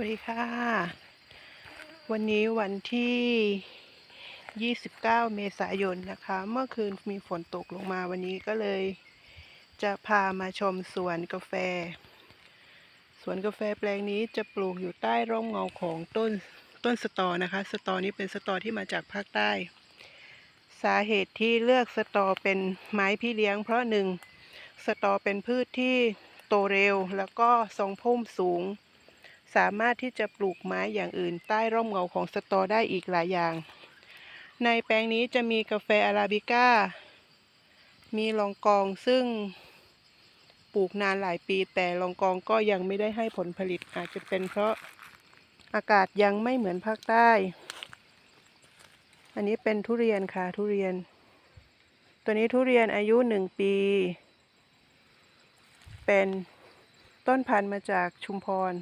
วัสดีค่ะ วันนี้วันที่ 29 เมษายนนะคะ เมื่อคืนมีฝนตกลงมาวันนี้ก็เลย จะพามาชมสวนกาแฟ สวนกาแฟแปลงนี้จะปลูกอยู่ใต้ร่มเงาของต้นต้นสตอนะคะ สตอนี้เป็นสตอที่มาจากภาคใต้ สาเหตุที่เลือกสตอเป็นไม้พี่เลี้ยง เพราะหนึ่งสตอเป็นพืชที่โตเร็วแล้วก็ทรงพุ่มสูง สามารถที่จะปลูกไม้อย่างอื่น ใต้ร่มเงาของสตอได้อีกหลายอย่าง ในแปลงนี้จะมีกาแฟอาราบิก้า มีลองกองซึ่งปลูกนานหลายปี แต่ลองกองก็ยังไม่ได้ให้ผลผลิตอาจจะเป็นเพราะอากาศยังไม่เหมือนภาคใต้ อันนี้เป็นทุเรียนค่ะทุเรียน ตัวนี้ทุเรียนอายุหนึ่งปี เป็นต้นพันธุ์มาจากชุมพร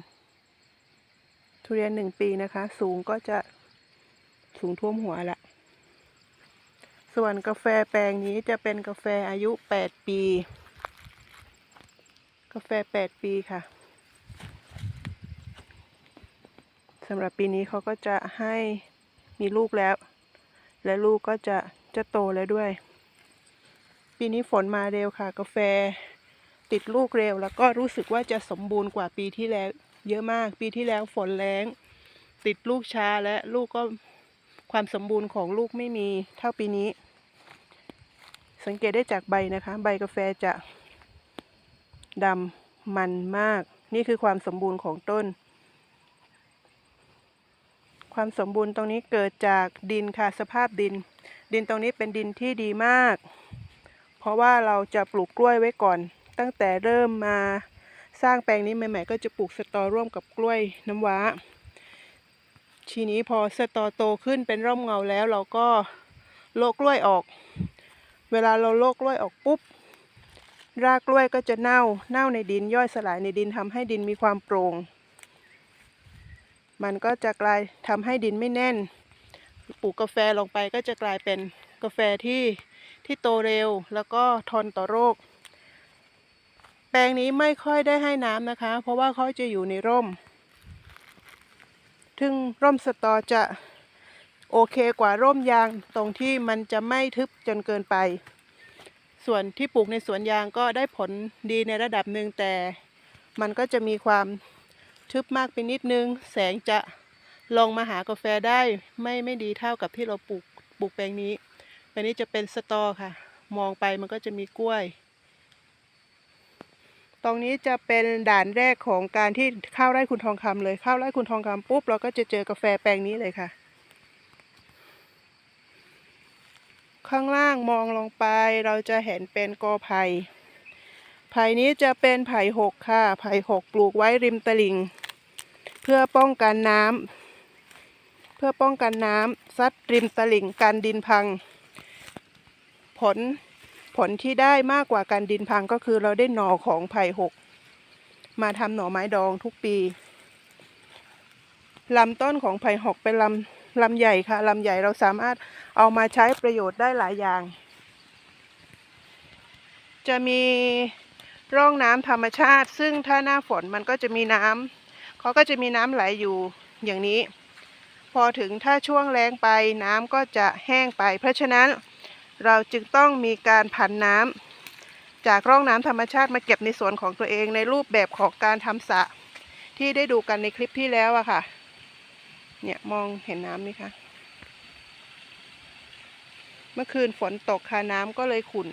ทุเรียนหนึ่งปีนะคะ สูงก็จะสูงท่วมหัวละส่วนกาแฟแปลงนี้จะเป็นกาแฟอายุแปดปี กาแฟแปดปีค่ะสำหรับปีนี้เขาก็จะให้มีลูกแล้ว และลูกก็จะจะโตแล้วด้วย ปีนี้ฝนมาเร็วค่ะ กาแฟติดลูกเร็ว แล้วก็รู้สึกว่าจะสมบูรณ์กว่าปีที่แล้ว เยอะมาก ปีที่แล้วฝนแรงติดลูกช้าและลูกก็ความสมบูรณ์ของลูกไม่มีเท่าปีนี้ สังเกตได้จากใบนะคะ ใบกาแฟจะดำมันมาก นี่คือความสมบูรณ์ของต้น ความสมบูรณ์ตรงนี้เกิดจากดินค่ะสภาพดิน ดินตรงนี้เป็นดินที่ดีมาก เพราะว่าเราจะปลูกกล้วยไว้ก่อน ตั้งแต่เริ่มมา สร้างแปลงนี้ใหม่ ๆ ก็จะปลูกสตอร่วมกับกล้วยน้ำว้า ทีนี้พอสตอโตขึ้นเป็นร่มเงาแล้วเราก็โลกกล้วยออก เวลาเราโลกกล้วยออกปุ๊บ รากกล้วยก็จะเน่า เน่าในดินย่อยสลายในดินทำให้ดินมีความโปร่ง มันก็จะกลายทำให้ดินไม่แน่น ปลูกกาแฟลงไปก็จะกลายเป็นกาแฟที่ที่โตเร็วแล้วก็ทนต่อโรค ลงนี้ไม่ค่อยได้ให้น้ำนะคะ เพราะว่าเขาจะอยู่ในร่ม ถึงร่มสตอจะโอเคกว่าร่มยางตรงที่มันจะไม่ทึบจนเกินไป ส่วนที่ปลูกในสวนยางก็ได้ผลดีในระดับหนึ่งแต่ มันก็จะมีความทึบมากไปนิดนึง แสงจะลงมาหากาแฟได้ไม่ไม่ดีเท่ากับที่เราปลูกปลูกแปลงนี้แปลงนี้จะเป็นสตอค่ะ มองไปมันก็จะมีกล้วย ตรงนี้จะเป็นด่านแรกของการที่เข้าไร่คุณทองคำเลยเข้าไร่คุณทองคำปุ๊บเราก็จะเจอกาแฟแปลงนี้เลยค่ะ ข้างล่างมองลงไปเราจะเห็นเป็นกอไผ่ไผ่นี้จะเป็นไผ่หกค่ะ ไผ่หกปลูกไว้ริมตลิ่ง เพื่อป้องกันน้ำเพื่อป้องกันน้ำซัดริมตลิ่งกันดินพัง ผล ผลที่ได้มากกว่าการดินพังก็คือเราได้หน่อของไผ่หก มาทำหน่อไม้ดองทุกปีลำต้นของไผ่หกเป็นลำลำใหญ่ค่ะลำใหญ่เราสามารถเอามาใช้ประโยชน์ได้หลายอย่าง จะมีร่องน้ำธรรมชาติ ซึ่งถ้าหน้าฝนมันก็จะมีน้ำเขาก็จะมีน้ำไหลอยู่อย่างนี้ พอถึงถ้าช่วงแรงไปน้ำก็จะแห้งไป เพราะฉะนั้น เราจึงต้องมีการผันน้ำจากร่องน้ำธรรมชาติมาเก็บในสวนของตัวเองในรูปแบบของการทำสระที่ได้ดูกันในคลิปที่แล้วอะค่ะ เนี่ยมองเห็นน้ำไหมคะเมื่อคืนฝนตกค่ะน้ำก็เลยขุ่น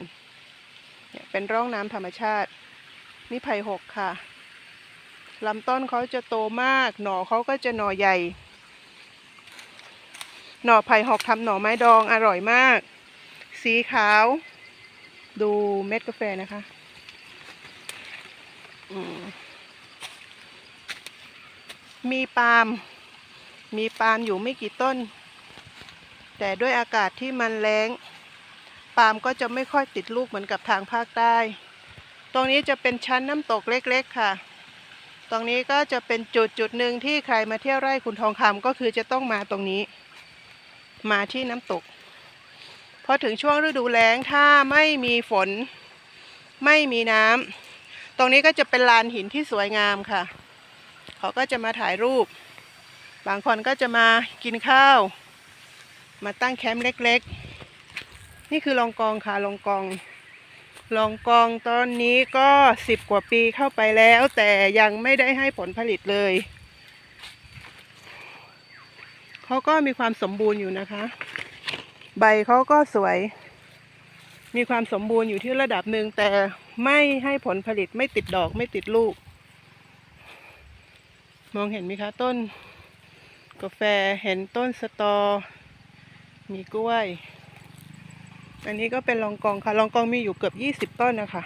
เนี่ยเป็นร่องน้ำธรรมชาติ นี่ไผ่หกค่ะลำต้นเขาจะโตมาก หน่อเขาก็จะหน่อใหญ่ หน่อไผ่หอกทำหน่อไม้ดองอร่อยมาก สีขาว ดูเม็ดกาแฟนะคะมมีปาล์มมีปาล์มอยู่ไม่กี่ต้น แต่ด้วยอากาศที่มันแรงปาล์มก็จะไม่ค่อยติดลูกเหมือนกับทางภาคใต้ ตรงนี้จะเป็นชั้นน้ำตกเล็กๆค่ะ ตรงนี้ก็จะเป็นจุดจุดหนึ่งที่ใครมาเที่ยวไร่คุณทองคำก็คือจะต้องมาตรงนี้ มาที่น้ำตก พอถึงช่วงฤดูแล้งถ้าไม่มีฝน ไม่มีน้ำตรงนี้ก็จะเป็นลานหินที่สวยงามค่ะ เขาก็จะมาถ่ายรูป บางคนก็จะมากินข้าว มาตั้งแคมป์เล็กๆ นี่คือลองกองค่ะลองกอง ลองกองตอนนี้ก็สิบกว่าปีเข้าไปแล้ว แต่ยังไม่ได้ให้ผลผลิตเลยเขาก็มีความสมบูรณ์อยู่นะคะ ใบเขาก็สวย มีความสมบูรณ์อยู่ที่ระดับหนึ่งแต่ไม่ให้ผลผลิตไม่ติดดอกไม่ติดลูก มองเห็นไหมคะต้น กาแฟเห็นต้นสตอ มีกล้วย อันนี้ก็เป็นลองกองค่ะ ลองกองมีอยู่เกือบยี่สิบต้นนะคะ